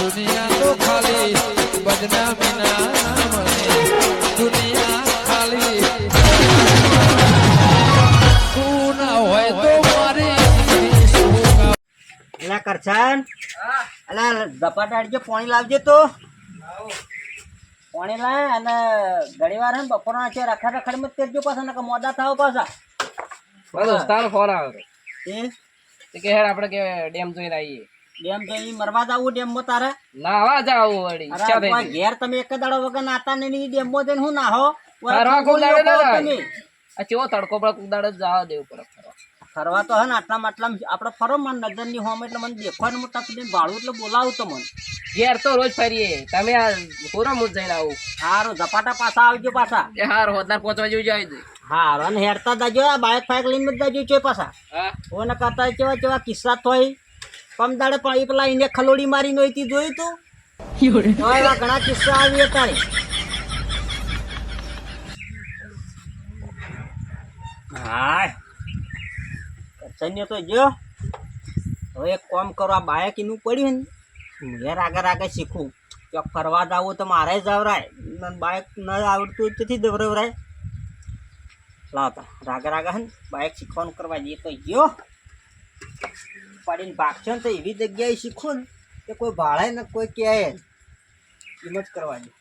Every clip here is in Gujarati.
દુનિયા તો ખાલી બદનામી ના નામની દુનિયા ખાલી. તું ના હોય તો મારી જિંદગી શું કામ? એલા કરછન. અલા ધપાટાડજે પાણી લાવજે તો. પાણી લાય અને ઘણી વાર બપોરના છે રખડ રખડ મત કરજો પાછા નકર મોડા થાવ પાછા. બસ દોસ્તારનો ફોન આવ્યો એ કે હેડ આપણે કે ડેમ જોઈને આવીએ. ડેમ તો ઈ મરવા જાવું ડેમમાં તારે? નાવા જાવું વળી ઈચ્છા થઈ ગઈ. ઘેર તમે એક દાડો વગર નાતા ને ઈ ડેમમાં જઈને હું નાહો? ફરવા કોઈ દાડે ના જાય. આ ચેવો તડકો પડે કોક દાડે જવા દેવું પડે ફરવા. ફરવા તો હે ને આટલા માટલા આપણે ફરો મને નજરની હોમ એટલે મને દેખવાનું મોટા સુધી ભાડું એટલે બોલાવું તો મને. ઘેર તો રોજ ફરીએ. તમે આ પૂરા મુજ જઈને આવું. સારું ઝપાટા પાછા આવજો પાછા. એ હાર હોદનાર પહોંચવા જેવું જાય હારું અને હેરતા જાજો આ બાઇક ફાઇક લઈને જ જાજો છે પાછા. હા. ઓને કરતા કેવા કેવા કિસ્સા થોય. કમ દાડે પણ એ પેલા એને ખલોડી મારી નોઈતી જોયું તું? એવા ઘણા કિસ્સા આવી હતા હાય. સૈન્ય તો જો. હવે એક કોમ કરો આ બાયક એનું પડ્યું ને ઘેર આગળ આગળ શીખવું કે ફરવા જાવું તો મારે જ આવરાય. બાયક ન આવડતું હોય તેથી દવરવરાય. લાવતા રાગા રાગા હે બાયક બાઇક શીખવાનું કરવા જઈએ તો ગયો પડીને ભાગશો ને તો એવી જગ્યાએ શીખો ને કે કોઈ ભાળાય ને કોઈ કહે એમ જ કરવાની.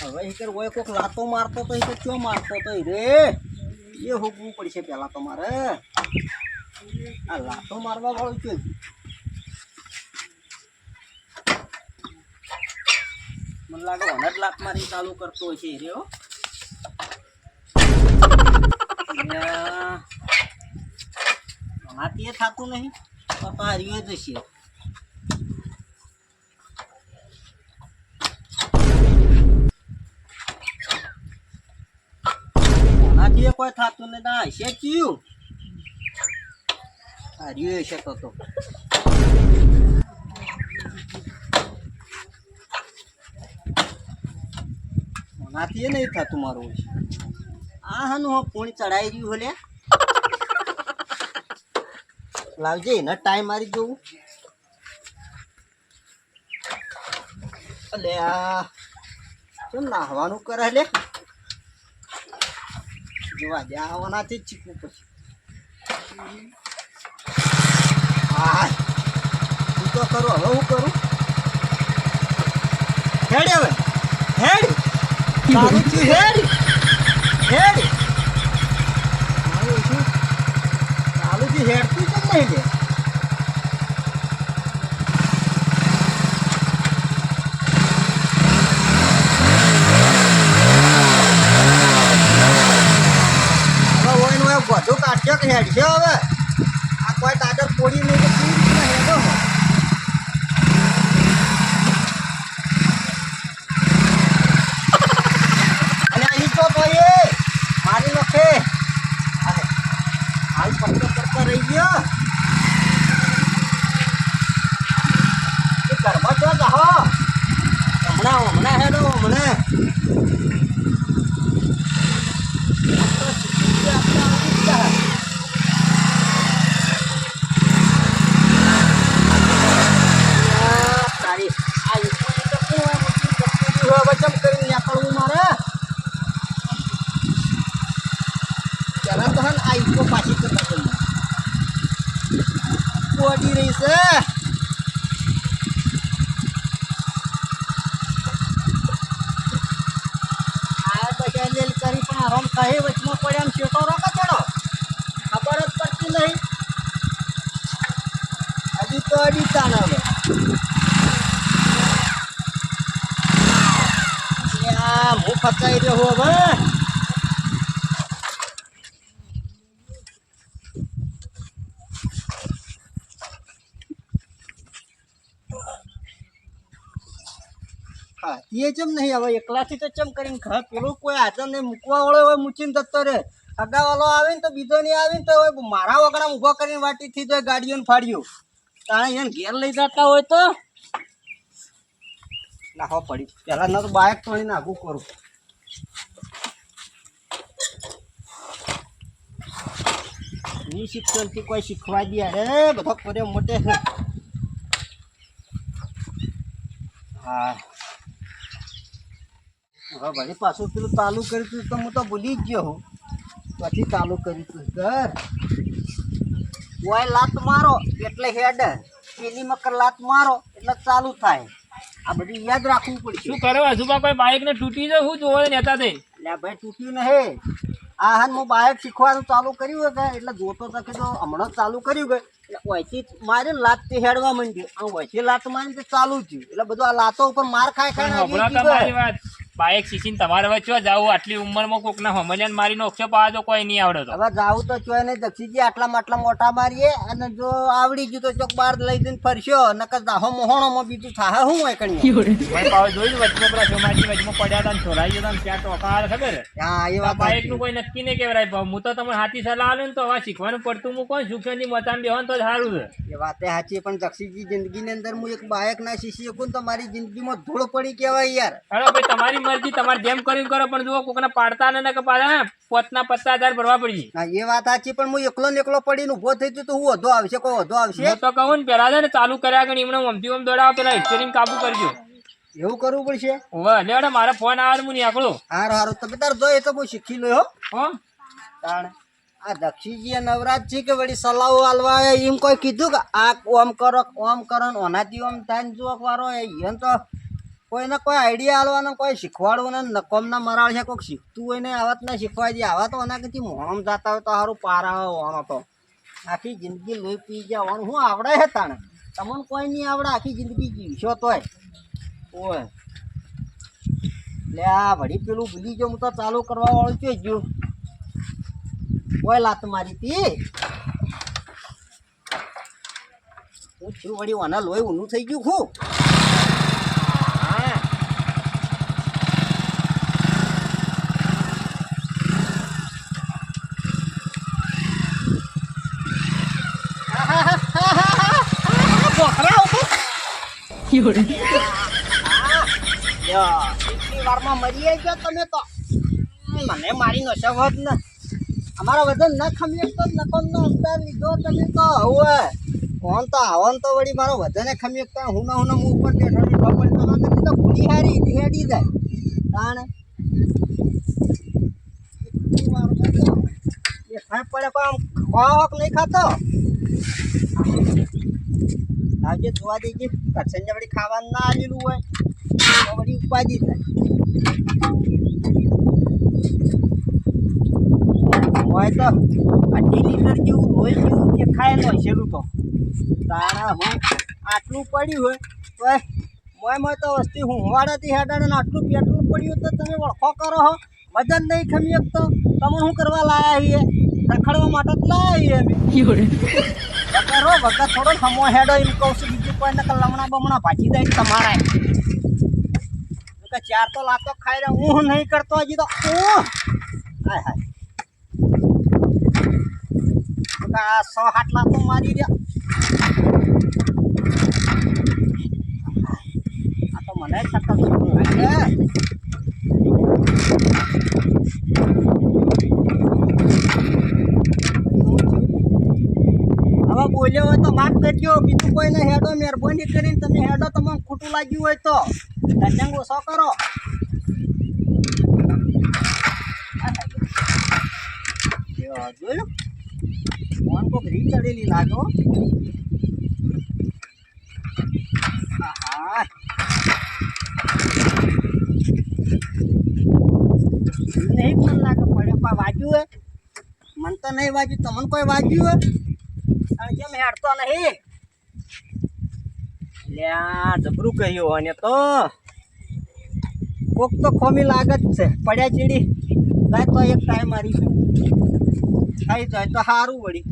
હવે ઈકર ઓય કોક લાતો મારતો તો ઈકર ક્યો મારતો તો રે? એ હોગવું પડશે પેલા તમારે. મારે આ લાતો મારવા વાળું છે મને લાગે જ લાત મારી ચાલુ કરતો છે રહ્યો હો. આનાથી એ થતું નહીં તો તો જ હશે આનાથી કોઈ થતું નહીં, ના, હશે કયું હાર્યો હશે તો. આનાથી નહીં થતું મારું આ હાનું હા, પોણી ચડાઈ રહ્યું હોલે લાવજે, એના ટાઈમ મારી જોવું. અલે આ શું નાહવાનું કરે લે? જોવા દે આવવાનાથી જ શીખવું પછી હા હું તો કરું, હવે હું કરું? હેડ હવે, હેડ. થયું હેડ હેડ મારું શું? કેમ નહીં લે? હવે બધું કાઢ્યો કે હેડશે હવે આ કોઈ દાદર પોડી નહીં તો કેવી રીતના હેડો હો? અને અહીં તો ભાઈ મારી નખે હાલે. હાલ પડતો પડતો રહી ગયો એ ઘરમાં તો જાહો હમણાં હમણાં હેડો હમણાં આ તારી આ ઈસમાની તો શું હોય મોટી કસ્તુરી હોય નીકળવું મારે પેલા તો આ ઈકો પાછી કરતા પોડી રહી છે આ બધા લેલ કરી પણ આરામ કહે વચમાં પડ્યા આમ શેટો રોકા ચડો ખબર જ પડતી નહીં હજી તો અડીતા ન હવે એ આ હું ફસાઈ રહ્યો હું હવે હા, એ ચમ નહીં, હવે એકલાથી તો ચમ કરીને ઘર પેલું કોઈ નહીં મૂકવા વાળો હોય મૂકીને જતો રહે. અગાવાલો આવે ને તો બીજો નહીં આવે ને તો મારા વગડા ઊભો કરીને વાટીથી તો ગાડીઓને ફાડ્યું. તાણે એને ઘેર લઈ જતા હોય તો? નાખો પડી. પહેલાં ના તો બાઇક તોડી નાખું કરું. ની શિક્ષણથી કોઈ શીખવા દે. અરે, બધો કર્યો મોટે. હા. હવે વળી પાછું પેલું તાલુ કર્યું હતું તો હું તો ભૂલી જ ગયો હું. પછી તાલુ કર્યું હતું ઘર ઓય લાત મારો એટલે હેડ. પેલી મકર લાત મારો એટલે ચાલુ થાય. આ બધું યાદ રાખવું પડશે. શું કરો હજુબા કોઈ બાઇક ને તૂટી જાય શું જોવે નેતા તે એટલે ભાઈ તૂટ્યું નહીં આ હા હું બાઇક શીખવાનું ચાલુ કર્યું કે એટલે જોતો તો કે જો હમણાં ચાલુ કર્યું કે એટલે ઓયથી મારે લાત તે હેડવા માંડ્યું. આ ઓયથી લાત મારી તે ચાલુ થયું. એટલે બધું આ લાતો ઉપર માર ખાય ખાય ને બાઇક શીખીને તમારે વચ્ચે જાવું? આટલી ઉંમરમાં કોક ના હમલિયાન મારી નોક્ષો પાવા તો કોઈ નહીં આવડે તો. હવે જાવું તો ચોય ને દક્ષિણજી આટલા માટલા મોટા મારીએ અને જો આવડી ગયું તો ચોક બાર લઈ જઈને ફરશો નકર દાહો મોહણોમાં બીજું થાહે હું હોય કણી મેં પાવ જોયું વચમાં પેલા સોમાજી વચમાં પડ્યા હતા ને છોરાઈ જતા ને ત્યાં ટોકા આવે ખબર? હે? હા એ વાત બાઇકનું કોઈ નક્કી નહીં કેવરાય ભાવ હું તો તમને હાથી સલાહ આલું ને તો હવે શીખવાનું પડતું હું કોણ સુખની મતાન બેહવાનું તો સારું છે. એ વાતે સાચી પણ દક્ષિણજી જિંદગીની અંદર હું એક બાયક ના શીશી શકું ને તો મારી જિંદગીમાં ધૂળ પડી કહેવાય યાર. અરે ભાઈ તમારી મરજી તમારે જેમ કર્યું કરો પણ જુઓ કોકને પાડતા ને કે પાછા પોતના પચાસ હજાર ભરવા પડી હા એ વાત સાચી પણ હું એકલો એકલો પડીને ઊભો થઈ જતો હું વધો આવશે કોઈ વધો આવશે? હું તો કહું ને પેલા છે ને ચાલુ કર્યા કે એમને ઓમથી ઓમ દોડાવો પેલા હિસ્ટરીને કાબુ કરજો. એવું કરવું પડશે? હવે એટલે મારે ફોન આવે ને હું નીકળું. હારું હારું તમે તાર જો એ તો હું શીખી લો હો. તાણ. આ દક્ષિણજી નવરાજજી છે કે વળી સલાહો આલવા એમ કોઈ કીધું કે આ ઓમ કરો ઓમ કરો ઓનાથી ઓમ થાય જોક વારો એમ તો કોઈને કોઈ આઈડિયા આલવાનો, કોઈ શીખવાડવું ને નકોમના મરાળ છે કોઈક શીખતું હોય ને આવા ના શીખવાય દે. આવા તો એના કથી મોહમ જાતા હોય તો સારું પાર આવે તો. આખી જિંદગી લોહી પી ગયા ઓણ હું આવડે છે તાણે? તમને કોઈ નહીં આવડે, આખી જિંદગી જીવશો તોય. ઓય. લે આ વળી પેલું ભૂલી ગયો હું તો ચાલુ કરવા વાળું છે ગયું કોઈ લાત મારી તી. હું છું વળી વાના લોહી ઊનું થઈ ગયું ખું. હા બોખરા ઉપર વારમાં મરી ગયો તમે તો. મને મારી નો શવત ને. અમારો વજન ન ખમીએ તો નકમ નો અવતાર લીધો તમે તો. હવે કોણ તો આવન તો વળી મારો વધને ખમીએ તો હું હું ના હું ઉપર બેઠો ખબર તો તો ભૂલી હારી હેડી જાય. તાણે. કેટલી વારમાં તો એ ખાય પડે આમ ખોક નહીં ખાતો. આજે જોવા દેજે કરશન વળી ખાવાનું ના આવેલું હોય તો વળી ઉપાજી થાય. હોય તો અઢી લીટર જેવું લોહી જેવું જે ખાયેલું હશે તો. તારા હું આટલું પડ્યું હોય તો મોય મોય તો વસ્તી હું હોવાડાથી હેડાડે આટલું પેટલું પડ્યું તો તમે વળખો કરો હો. વજન નહીં ખમી તો તમે શું કરવા લાયા છીએ? રખડવા માટે જ લાયા છીએ અમે. હો વગર થોડો ખમો હેડો એમ કહું છું. બીજું કોઈ ને લમણા બમણા ભાજી દઈ તમારે. ચાર તો લાતો ખાઈ રહ્યા. હું નહીં કરતો હજી તો. હાય હાય. આ સો હાથ લાતો મારી રહ્યા. આ તો મને ખતમ લાગે હવે બોલ્યો હોય તો માફ કરજો. બીજું કોઈને હેડો, મહેરબાની કરીને તમે હેડો. તમને ખોટું લાગ્યું હોય તો. ધંધંગ ઓછો કરો? જોયું? ફોન કોક રી ચડેલી લાગો હા. નહીં મન લાગે. પડે પા વાજ્યું હે મન તો નહીં વાજ્યું તમને કોઈ વાજ્યું હે કેમ હેડતો નહીં. લ્યા જબરું કહ્યું અને તો. કોક તો ખોમી લાગે જ છે. પડ્યા ચીડી. તો એક ટાઈમ મારી થઈ જાય તો સારું વળી.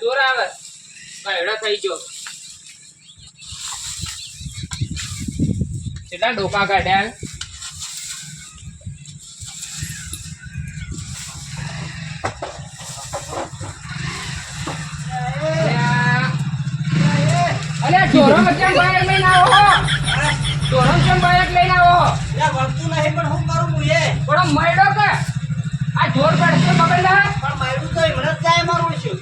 જોર આવે. કઈડો થઈ ગયો. કેટલા ડોકા કાઢ્યા? ચોરો કેમ બાયક લઈને આવો ચોરો કેમ બાયક લઈને આવો વળતું નહીં પણ હું કરું હું એ? પણ આ જોર પડશે પકડ પણ તો એમને જ જાય મારું છું.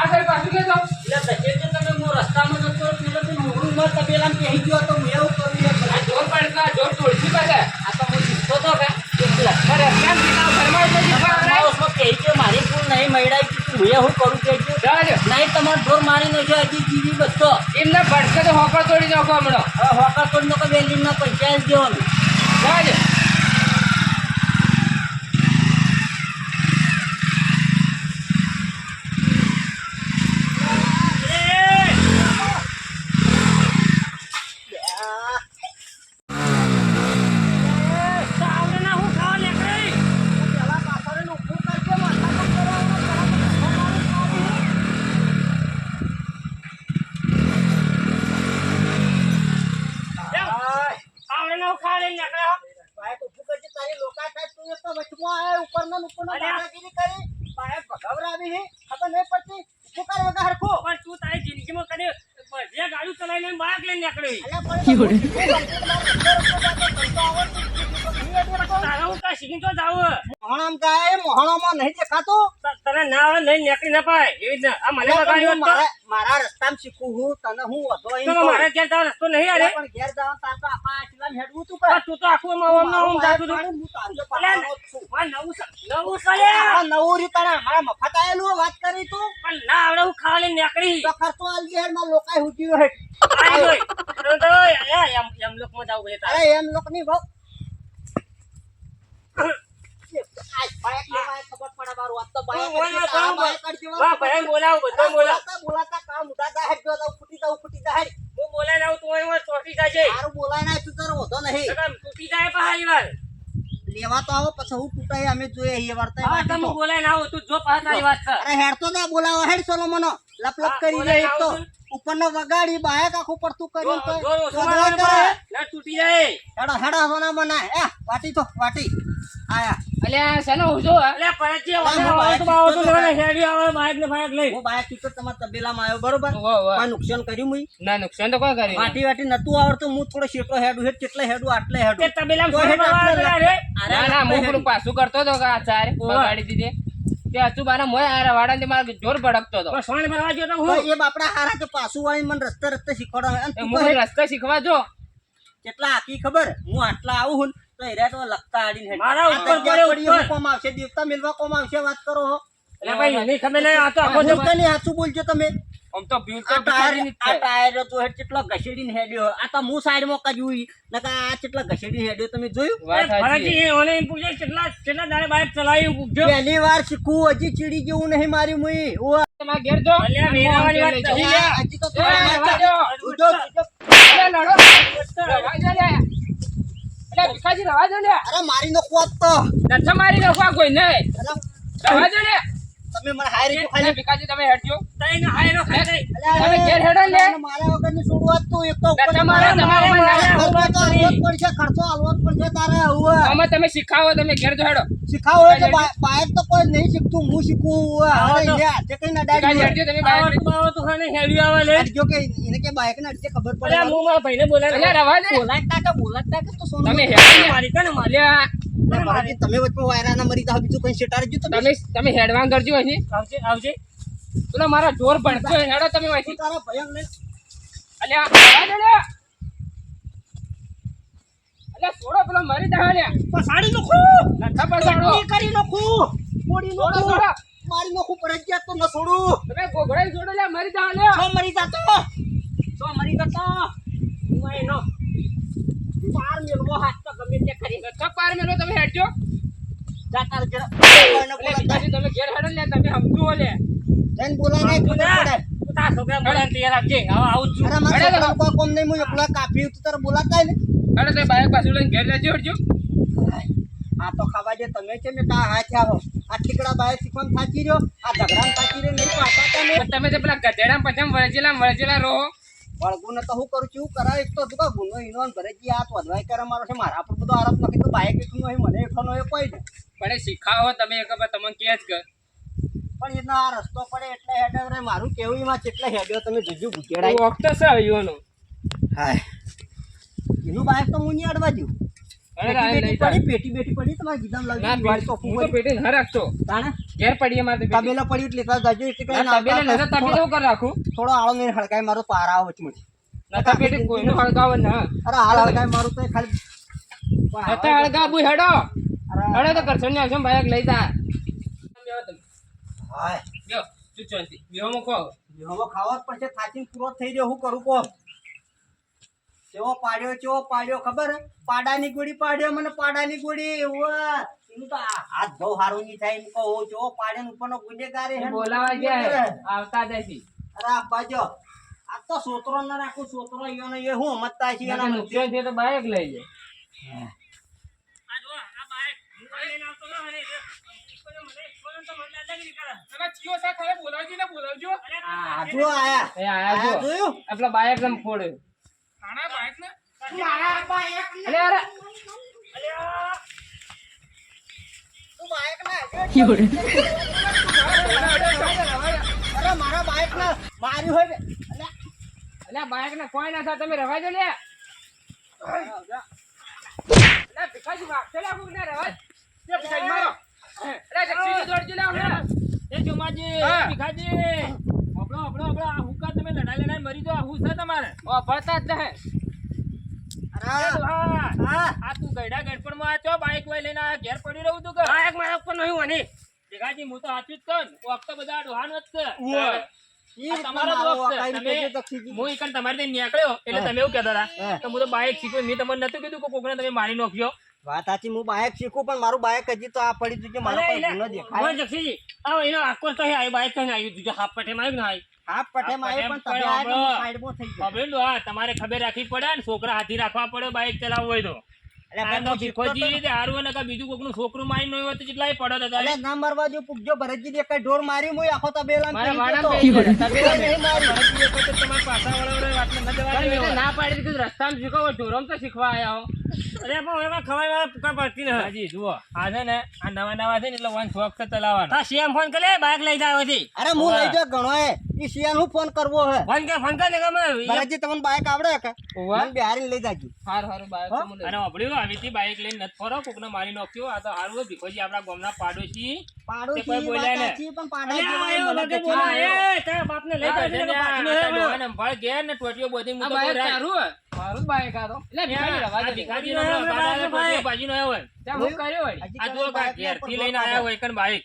આ સાહેબ પાછું કેજો એટલે દસે તો તમે હું રસ્તામાં જતો પેલો તો મોડું ન તબેલા પહેરી ગયો તો હું એવું કરું એ આ જોર પડતા જોર તોડશી પાસે? આ તો હું શીખતો તો કે કહી મારી ભૂલ નહીં કે તું હું એવું કરું કે જો નહીં તમારે ઢોર મારી નાખ્યો હજી જીવી બધો એમને ભટકે તો હોકર તોડી નાખો હમણાં. હવે હોકા તોડ નો કે વેલીના પંચાયત દેવાનું જાજો. પાયે તો ઊભું કરજે, થાય તું તો વચમાં આયો, ઉપરનો ને ઉપરનો અલ્યા. દાદાગીરી કરી. પાયે ભગાવરાવી હે, ખબર નહીં પડતી. ઊભું કર વગર હરખું. પણ તું તારી જિંદગીમાં કદી જે ગાડી ચલાવીને બાઇક લઈને નીકળી અલ્યા, પણ મોહણામ ગાય, મોહણામાં નહીં દેખાતું? તને ના આવે લઈને નીકળી ના પાય એવી રીતના આ મને અલ્યા, પણ બગાડ્યો હું મારા મારા રસ્તામાં શીખું હું તને હું વધો એમ તો કહું. મારે ઘેર જવાનો રસ્તો નહીં અલ્યા, પણ ઘેર જવાનું તાર તો આખા આટલામાં હેડવું તું આ તું તો આખું આમ આમ આમ આમ જાતું હતું. હું તાંજો અલ્યા, છું. આ નવું નવું સળિયા. આ નવું રીત તારે મારા મફત આયેલું વાત કરી તું પણ ના આવડે હું લઈને નીકળી તો ખર્ચો આલજે હેડમાં લોકાય હેડ. ગઈ. તો એમ જાવું પડે અરે એમ ભાવ બોલાય ના તું તારો વધો નહીં નકર તૂટી જાય પાછી વાર લેવા તો ના બોલાવો હેડ સોલો મનો લપ લપ કરી જાય વગાડી બાયક આખું પડતું કર્યું તો તૂટી જાય હેડો હેડો મના વાટી તો વાટી અલ્યા શેનો ઊંચો અલ્યા પરજી હા, હું આવો બાઇક તો આવો તો શીખતો મને હેડી આવે બાઇક ને બાઇક લઈ. હું બાયક ટીકર તમારા તબેલામાં આવ્યો બરોબર? વાહ, વાહ. નુકસાન કર્યું મુઈ. ના નુકસાન તો કોઈ કરી વાટી વાટી નતું આવડતું હું થોડો શેટો હેડું હેડ કેટલે હેડું આટલે તે તબેલામાં તો ફોન હેડ કરવા આટલે આવ્યા રે. અરે ના ના હું પેલું પાછું કરતો હતો કે આ ચારે બગાડી દીધી. તે અચુબાના મોય આરા વાળાને મારે જોર ભડકતો સોણ ભરવા તો તો હું? એ બાપડા હારા કે પાછું વાળી મને રસ્તે રસ્તે શીખવાડો હું તો રસ્તો શીખવા જો. કેટલા આખી ખબર? હું આટલા આવું હું તો એરા તો લખતા આડીને હેડ. મારા ઉપર જગ્યા પડે ઉપર. કોમ આવશે? દેવતા મિલવા કોમ આવશે? વાત કરો હો. એટલે ભાઈ એની ખબર નહીં આ તો આખો હું દિવસ તને બોલજો તમે. આમ તો ભીડ તો ટાયર આ ટાયર તો હેડ કેટલો ઘસેડીને હેડ્યો. આ તો હું સાઈડમાં કજુઈ નકા આ કેટલા ઘસેડીને હેડ્યો. તમે જોયું. ફરજી ઓને એમ પૂછે કેટલા કેટલા દાડે બાઇક ચલાવી પૂછજો પહેલી વાર શીખું હજી ચીડી જેવું નહીં મારી મુઈ. ઓ. તમારા ઘેર જો. અલ્યા, વેરાવાની વાત. જાઓ. આ હજી તો થોડા લડો લડો. અલ્યા, ભીખાજી રહેવા દો ને અરે મારી નો તો નથી મારી નાખવા કોઈ નહીં. રવા દો લે. તમે મને હારી તો ખાલી ભીખાજી તમે હેડજો. તઈને હાયરો ખાઈ ગઈ. અલ્યા, તમે ઘેર હેડો લે. મારા વગરની છોડવા જ તું એક તો ઉપર તમારે મારે મારે ખર્ચો તો આલવો પડશે ખર્ચો આલવો જ પડશે તારે હવે આમાં તમે શીખાવો તમે ઘેર જો હેડો. શીખાવો તો બા- બાઈક તો કોઈ નહીં શીખતું હું શીખવું હવે લે તે. કઈ ના ડાડી હેડજો તમે બહાર આવો તો ખાને હેડ્યો આવે લે. જો કે એને કે બાઈક ના અડધે ખબર પડે. અલ્યા હું મારા ભાઈને બોલાય અલ્યા, રવા દે. બોલાતા કે બોલાતા કે તો સોનું તમે હેડો મારી કે ને અલ્યા, તમે વચમાં વાયરાના મરી જાવ બીજું કઈ સેટાર જો તમે તમે તમે હેડવાન કરજો અહીં આવજે આવજે. પેલો મારા જોર ભણતો હેડો તમે અહીંથી. તારા ભયંગ લે અલ્યા, લે. અલ્યા, છોડો પેલો મરી જાય લે. પસાડી નાખું. નઠા પર સાડો કરી નાખું. મોડી છોડો, નાખું. છોડો. મારી નાખું ફરજિયાત તો ન છોડું. તમે ગોગડાઈ છોડો લે, મરી જાય લે. છો મરી જાતો. છો મરી જાતો. હું એનો પાર મેલવો હાથ તો ગમે તે કરી નઠા પાર મેલો તમે હેડજો. ભીખાજી તમે ઘેર હેડો લે, તમે સમજો લે. નહીં ખબર પડે. તું છોકરા બોલાવીને તૈયાર રાખજે. હવે આવું છું. અરે મારા હેડો, કોમ નહીં હું એકલા કાફી તો બોલાતા ને હેડો તમે બાઈક પાછું લઈને ઘેર લેજો હેડજો. આ તો ખાવા જે તમે છે ને તા હાથ આવો. આ ઠીકડા બાય શીખવાનું થાકી રહ્યો આ ઝઘડા થાકી રહ્યો નહીં પાછા તમે. તમે તો પેલા પછમ વળજેલા વળજેલા રહો. વળગું ને તો હું કરું છું કરાય એક તો તું કા ગુનો ઈનો ભરે આ તો અધવાય કરે મારો છે મારા પર બધો આરોપ નાખી તો બાઈક એકનું હોય મને એકનો હોય કોઈ નહીં. પણ એ શીખાવો તમે એક વાર તમને કે જ કર. પણ એનો આ રસ્તો પડે એટલે હેડે રે મારું કેવું એમાં કેટલે હેડ્યો તમે જોજો ગુજેડાય વખત છે યુવાનો હાય. એનું બાઈક તો હું નહીં અડવા આ પેટી લઈ પડી પેટી બેટી પડી તમારે ગીધામ લાગી વાળી તો હું પેટી ન રાખતો. તાણે? ઘેર પડીએ મારે તો પડી એટલે તાર જજો એટલે કઈ ના, તબેલે નજર તબેલે હું રાખું. થોડો આળો મેં હળગાય મારો પારા આવે વચમાંથી નકર પેટી કોઈનું હળગાવે ના. અરે હાલ હળગાય મારું તો ખાલી નકર હળગાવું હેડો હેડો તો કરશો ને આવશો લઈ જા. હાય. તું. બેહો ખાવા જ પડશે થાચીને પૂરો થઈ ગયો હું કરું કોમ? કેવો પાડ્યો કેવો પાડ્યો ખબર? પાડાની ગોળી પાડ્યો મને પાડાની ગોળી એનું તો આ હાથ ધો હારું નહીં થાય એમ કહો. કેવો પાડ્યો ને ઉપરનો ગુનેગાર બોલાવા ગયા આવતા જઈશી. અરે આપવા જો આ તો સોતરો ના રાખું સોતરો ઈયોને એ હું મતતા છે એના નુકસાન છે તો બાઈક લઈ જાય આ જો આયા. એ આયા આયા જો. બાઈક લમ ફોડ્યો ના મારા બાઈક ના. માર્યું હોય અલ્યા, બાઈક ને કોઈ ના થાય તમે રવાજો લે. ભીખાજી વાગશે લે ને રવા દે ભીખાજી મારો. દોડજો લે હમણાં. એ જોમાજી. ભીખાજી. હબળો હબળો હબળો આ હુકા તમે લડાઈ લડાઈ મરી જો હું છે તમારે? ઓ ભરતા જ નહીં એ અરે ડોહા, હા? આ તું ગયડા ગડપણમાં આ ચો બાઈક વાય લઈને આ ઘેર પડી રહ્યું તું કે? બાઈક મારા ઉપર નહીં હોની ભીખાજી હું તો સાચું જ કહું વખત. બધા ડોહાનો જ છે તમારો દોસ્ત તમે- હું ઈકન તમારી ત્યાં નીકળ્યો એટલે તમે એવું કહેતા હતા. કે હું તો બાઈક શીખ્યો મેં તમને નતું કીધું કે કોકને તમે મારી નાખ્યો. વાત સાચી હું બાઈક શીખું પણ મારું બાઈક હજી તો આ પડી હતું કે મારો પર ગુનો દેખાય. જક્ષીજી આવો એનો આક્રોશ તો આવ્યું તું હાફ પઠેમાં આવ્યું ને આવી હા પઠેમાં આવ્યો પણ તમે આ સાઈડમાં થઈ ગયો. હવે તમારે ખબર રાખવી પડે ને છોકરા હાથી રાખવા પડે બાઈક ચલાવવું હોય તો. ને બીજું કોકનું છોકરું મારી ન હોય તો કેટલાય પડો હતા એટલે ના મારવા જો પૂગજો ભરતજી ને કઈ ઢોર મારી હું આખો તબેલા ન જવા. ના પાડી દીધું રસ્તામાં ઢોરમ તો શીખવા આયા અરે પણ ખવાય વાળા પડતી ને હાજી જુઓ. આ છે ને આ નવા નવા છે ને એટલે વન શોખ છે ચલાવવાનો. હા સીએમ ફોન કરે બાઈક લઈ જાય હતી અરે હું લઈ જાઉં ઘણો હે. ઈ શિયાળ હું ફોન કરવો હે? ફોન કે ફોન કર ને ગમે ભરતજી તમને બાઈક આવડે કે? ઓવા. બિહારી લઈ જાય હારું હારું બાઈક અને વાપર્યું આવીથી બાઈક લઈને નથ ફરો કોકને મારી નાખ્યો આ તો હારું હોય, ભીખોજી આપણા ગામના પાડોશી. પાડોશી કોઈ બોલ્યા ને. પણ પાડા બોલા, એ, તારા બાપને લઈ જાય ને. ભળ ઘેર ને ટોટીઓ બધી રાખ. તારું મારું જ આ તો. એટલે ભીખાજી હમણાં બાડાને ટોટીઓ બાજીનો આવ્યો હું. કર્યો આ જુઓ કાં બાઈકના લઈને આયા હોય કણ બાઈક.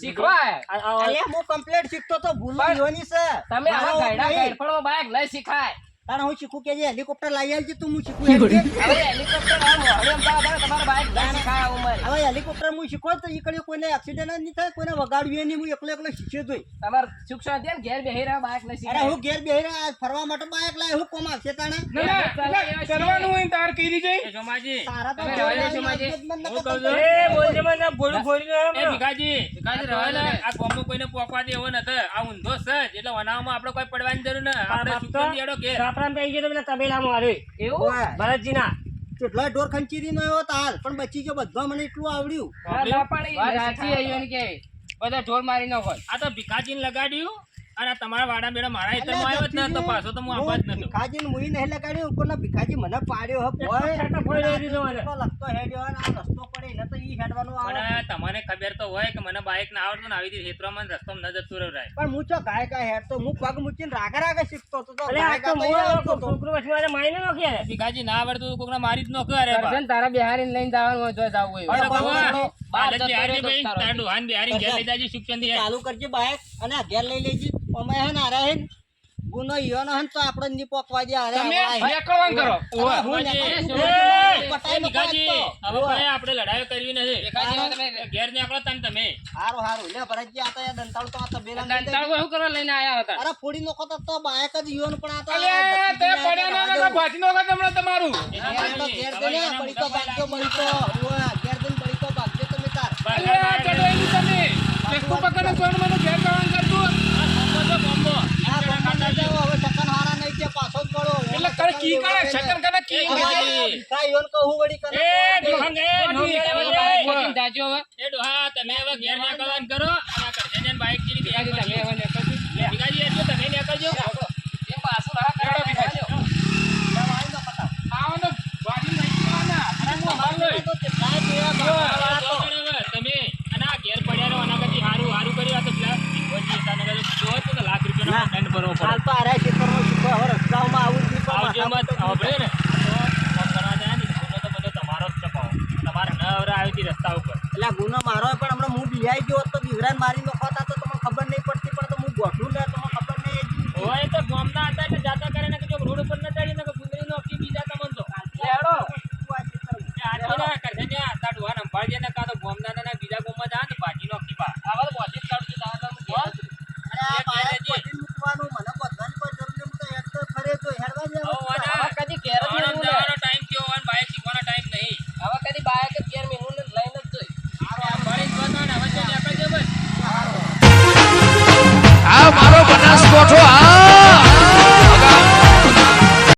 શીખવા આયા. આ- આ- અલ્યા, હું complete શીખતો તો ભૂલ પણ યોની છે તમે આવા ગાયડા નહીં. પડો બાઈક લઈ શીખાય. તારે હું શીખું કે જે હેલિકોપ્ટર લઈ આવજે તું હું શીખું હવે હેલિકોપ્ટર આવે, આવું હું શીખો તો ઈ કોઈને એક્સિડન્ટ નહીં થાય કોઈને વગાડવી નહીં હું એકલો એકલો શીખ્યો તોય. તમારે શિક્ષણ દે ઘેર બેહી રહ્યા બાઈક લઈ અરે હું ઘેર બેહી રહ્યા, ફરવા માટે બાઈક લાય હું કોમ આવશે તાણે? એ જોમાજી, તારા તો તો કહું એ ભીખાજી, ભીખાજી આ રહેવા આ ગામમાં કોઈને પોકવા દેવો નતો નથી. આ ઊંધો છે એટલે વનાવમાં આપણે કોઈ પડવાની જરૂર ન. આપણે સુખથી હેડો ઘેર. એવું? ભરતજીના. કેટલા ઢોર ખંચી નો આવ્યો તો પણ બચી ગયો બધા મને એટલું આવડ્યું. બધા ઢોર મારી ન હોય. આ તો ભીખાજીને લગાડ્યું. આ તમારા વાડા બેડા મારા હેઠળમાં આવ્યો જ ને પાછો તો હું આવવા જ નતો. ભીખાજીને મુઈ નહીં લગાડ્યો ઉપરના ભીખાજી મને પાડ્યો હે બોય. લગતો હેડ્યો અને આ રસ્તો પડે એને તો ઈ હેડવાનો આવે. તમને ખબર તો હોય કે મને બાઈક ના આવડતો ને આવી રીતે હેતરામાં રસ્તો ન ન જતું રહે પણ હું ચો ગાય ગાય હેડતો હું પગ મૂકીને રાગે રાગે શીખતો હતો તો ગાય ગાય. ભીખાજી ના આવડતું કોકને મારી જ નાખ્યો અરે બા. તારા બિહારી લઈને જવાનું હોય તો જવું હોય ચાલુ કરજે બાઈક અને ઘેર લઈ લેજે. અમે હે ને અરે ગુનો ઈયોનો હે તો આપણે નહીં પોકવા દે અરે તમે આવડા કરો. હું બાબાજી, ને એ, પટાઈ એ નો ભીખાજી, પાડતો. હવે ભાઈ આપણે લડાઈ કરવી નથી. તમે. ઘેર નીકળો તાન તમે. હારું હારું. લે ભરતજી આ તો દંતાળ તો આ દંતાળ લઈને આયા હતા. અરે ફોડી નોખો તો તો જ ઈયોનો પણ આ તો અલ્યા, તે પડ્યા ના નકા ભાજી નોખા તમને તમારું. ઘેર તો તો કી કરે શકન કરે કી કાઈ યોન કો હું વડી કરો આ બાઈક જીની બેગ તમે તમે ને કરવો પડે હાલ તો આરા ખેતરનો શીખો હવે રસ્તાઓમાં આવું જ આવજેમાં સાંભળે ને. તો તમારો જ ચપાવો તમારે ન આવરા આવી હતી રસ્તા ઉપર. એટલે ગુનો મારો